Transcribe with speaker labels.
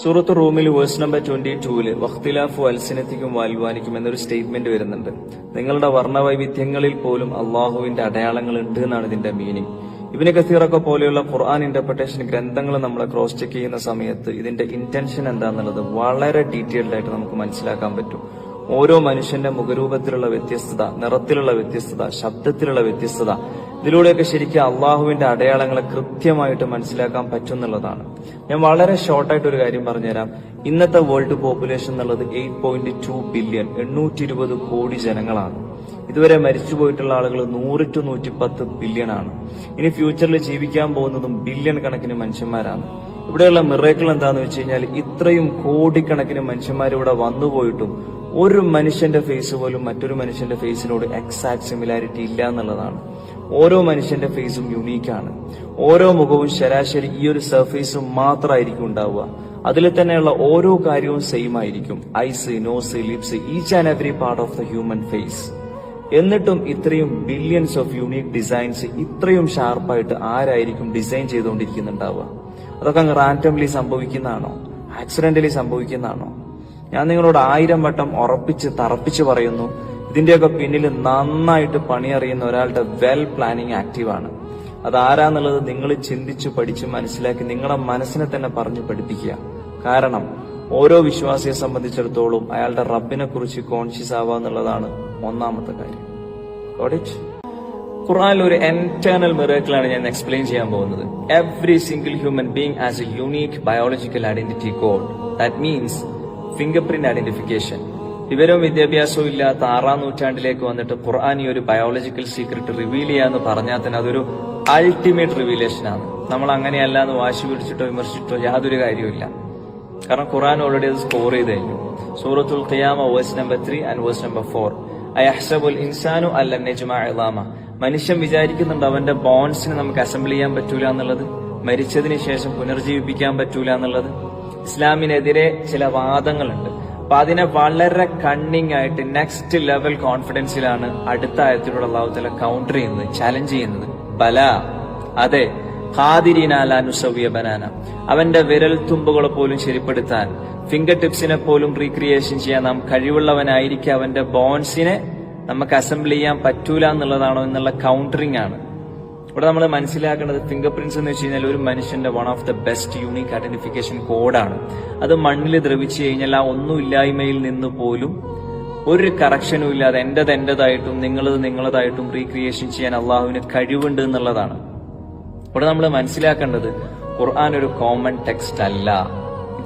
Speaker 1: സൂറത്ത് റൂമിൽ verse number twenty ടൂവിൽ വഖ്തിലാഫു അൽസിനത്തിക്കും വാൽവാനിക്കും എന്നൊരു സ്റ്റേറ്റ്മെന്റ് വരുന്നുണ്ട്. നിങ്ങളുടെ വർണവൈവിധ്യങ്ങളിൽ പോലും അള്ളാഹുവിന്റെ അടയാളങ്ങൾ ഉണ്ട് എന്നാണ് ഇതിന്റെ മീനിങ് ഇബിന് കസീറൊക്കെ പോലെയുള്ള ഖുർആൻ ഇന്റർപ്രിട്ടേഷൻ ഗ്രന്ഥങ്ങൾ നമ്മൾ ക്രോസ് ചെക്ക് ചെയ്യുന്ന സമയത്ത് ഇതിന്റെ ഇന്റൻഷൻ എന്താണെന്നുള്ളത് വളരെ ഡീറ്റെയിൽഡ് ആയിട്ട് നമുക്ക് മനസ്സിലാക്കാൻ പറ്റും. ഓരോ മനുഷ്യന്റെ മുഖരൂപത്തിലുള്ള വ്യത്യസ്തത നിറത്തിലുള്ള വ്യത്യസ്തത ശബ്ദത്തിലുള്ള വ്യത്യസ്തത ഇതിലൂടെയൊക്കെ ശരിക്കും അള്ളാഹുവിന്റെ അടയാളങ്ങളെ കൃത്യമായിട്ട് മനസ്സിലാക്കാൻ പറ്റും എന്നുള്ളതാണ് ഞാൻ വളരെ ഷോർട്ടായിട്ട് ഒരു കാര്യം പറഞ്ഞുതരാം. ഇന്നത്തെ വേൾഡ് പോപ്പുലേഷൻ എന്നുള്ളത് എയ്റ്റ് പോയിന്റ് ടു ബില്യൺ എണ്ണൂറ്റി ഇരുപത് കോടി ജനങ്ങളാണ്. ഇതുവരെ മരിച്ചു പോയിട്ടുള്ള ആളുകൾ നൂറ് ടു നൂറ്റി പത്ത് ബില്യൺ ആണ്. ഇനി ഫ്യൂച്ചറിൽ ജീവിക്കാൻ പോകുന്നതും ബില്യൺ കണക്കിന് മനുഷ്യന്മാരാണ്. ഇവിടെയുള്ള മിറേക്കിൾ എന്താന്ന് വെച്ച് കഴിഞ്ഞാൽ ഇത്രയും കോടിക്കണക്കിന് മനുഷ്യന്മാർ ഇവിടെ വന്നുപോയിട്ടും ഒരു മനുഷ്യന്റെ ഫേസ് പോലും മറ്റൊരു മനുഷ്യന്റെ ഫേസിനോട് എക്സാക്ട് സിമിലാരിറ്റി ഇല്ല എന്നുള്ളതാണ്. ഓരോ മനുഷ്യന്റെ ഫേസും യുണീക്കാണ് ഓരോ മുഖവും ശരാശരി ഈ ഒരു സർഫേസും മാത്രമായിരിക്കും ഉണ്ടാവുക. അതിൽ തന്നെയുള്ള ഓരോ കാര്യവും സെയിം ആയിരിക്കും. Eyes nose lips each and every part of the human face എന്നിട്ടും ഇത്രയും ബില്യൻസ് ഓഫ് യൂണീക് ഡിസൈൻസ് ഇത്രയും ഷാർപ്പായിട്ട് ആരായിരിക്കും ഡിസൈൻ ചെയ്തുകൊണ്ടിരിക്കുന്നുണ്ടാവുക? അതൊക്കെ അങ്ങ് റാൻഡംലി സംഭവിക്കുന്നതാണോ? ആക്സിഡന്റലി സംഭവിക്കുന്നതാണോ? ഞാൻ നിങ്ങളോട് ആയിരം വട്ടം ഉറപ്പിച്ച് തറപ്പിച്ച് പറയുന്നു ഇതിന്റെയൊക്കെ പിന്നിൽ നന്നായിട്ട് പണിയറിയുന്ന ഒരാളുടെ വെൽ പ്ലാനിങ് ആക്റ്റീവാണ് അതാരാന്നുള്ളത് നിങ്ങൾ ചിന്തിച്ച് പഠിച്ച് മനസ്സിലാക്കി നിങ്ങളുടെ മനസ്സിനെ തന്നെ പറഞ്ഞു പഠിപ്പിക്കുക. കാരണം ഓരോ വിശ്വാസിയെ സംബന്ധിച്ചിടത്തോളം അയാളുടെ റബ്ബിനെ കുറിച്ച് കോൺഷ്യസ് ആവുക എന്നുള്ളതാണ് ഒന്നാമത്തെ കാര്യം. ഖുറാനിൽ ഒരു എന്റേണൽ മിറേക്കിളാണ് ഞാൻ എക്സ്പ്ലെയിൻ ചെയ്യാൻ പോകുന്നത്. Every single human being as a unique biological identity code that means finger print identification വിവരവും വിദ്യാഭ്യാസവും ഇല്ലാത്ത ആറാം നൂറ്റാണ്ടിലേക്ക് വന്നിട്ട് ഖുർആൻ ഈ ഒരു ബയോളജിക്കൽ സീക്രട്ട് റിവീൽ ചെയ്യാന്ന് പറഞ്ഞാൽ തന്നെ അതൊരു അൾട്ടിമേറ്റ് റിവീലേഷൻ ആണ്. നമ്മൾ അങ്ങനെയല്ല എന്ന് വാശി പിടിച്ചിട്ടോ വിമർശിച്ചിട്ടോ യാതൊരു കാര്യവുമില്ല കാരണം ഖുർആൻ ഓൾറെഡി അത് സ്കോർ ചെയ്ത് കഴിഞ്ഞു. സൂറത്തുൽ ഖിയാമ verse number three and verse number four അയഹ്സബുൽ ഇൻസാനു അല്ല നെജ്മ ഇളാമ മനുഷ്യൻ വിചാരിക്കുന്നുണ്ട് അവന്റെ ബോൺസിനെ നമുക്ക് അസംബിൾ ചെയ്യാൻ പറ്റൂല എന്നുള്ളത്. മരിച്ചതിന് ശേഷം പുനർജീവിപ്പിക്കാൻ പറ്റൂല എന്നുള്ളത്. ഇസ്ലാമിനെതിരെ ചില വാദങ്ങളുണ്ട്. അപ്പൊ അതിനെ വളരെ കണ്ണിങ് ആയിട്ട് നെക്സ്റ്റ് ലെവൽ കോൺഫിഡൻസിലാണ് അടുത്ത ആയത്തിലൂടെ അള്ളാഹുത്തല കൗണ്ടർ ചെയ്യുന്നത് ചലഞ്ച് ചെയ്യുന്നത്. ബല അതെ ഖാദിരീനാലുസവ്യ ബനാന. അവന്റെ വിരൽ തുമ്പുകളെ പോലും ശരിപ്പെടുത്താൻ ഫിംഗർ ടിപ്സിനെ പോലും റീക്രിയേഷൻ ചെയ്യാൻ നാം കഴിവുള്ളവനായിരിക്കും അവന്റെ ബോൺസിനെ നമുക്ക് അസംബിൾ ചെയ്യാൻ പറ്റൂല എന്നുള്ളതാണോ എന്നുള്ള കൗണ്ടറിംഗ് ആണ്. ഇവിടെ നമ്മൾ മനസ്സിലാക്കേണ്ടത് ഫിംഗർ പ്രിന്റ്സ് എന്ന് വെച്ച് കഴിഞ്ഞാൽ ഒരു മനുഷ്യന്റെ one of the best unique identification കോഡാണ് അത് മണ്ണിൽ ദ്രവിച്ചു കഴിഞ്ഞാൽ ആ ഒന്നുമില്ലായ്മയിൽ നിന്ന് പോലും ഒരു കറക്ഷനും ഇല്ലാതെ എന്റേത് എന്റേതായിട്ടും നിങ്ങളത് നിങ്ങളതായിട്ടും റീക്രിയേഷൻ ചെയ്യാൻ അള്ളാഹുവിന് കഴിവുണ്ട് എന്നുള്ളതാണ്. ഇവിടെ നമ്മൾ മനസ്സിലാക്കേണ്ടത് ഖുർആൻ ഒരു കോമൺ ടെക്സ്റ്റ് അല്ല.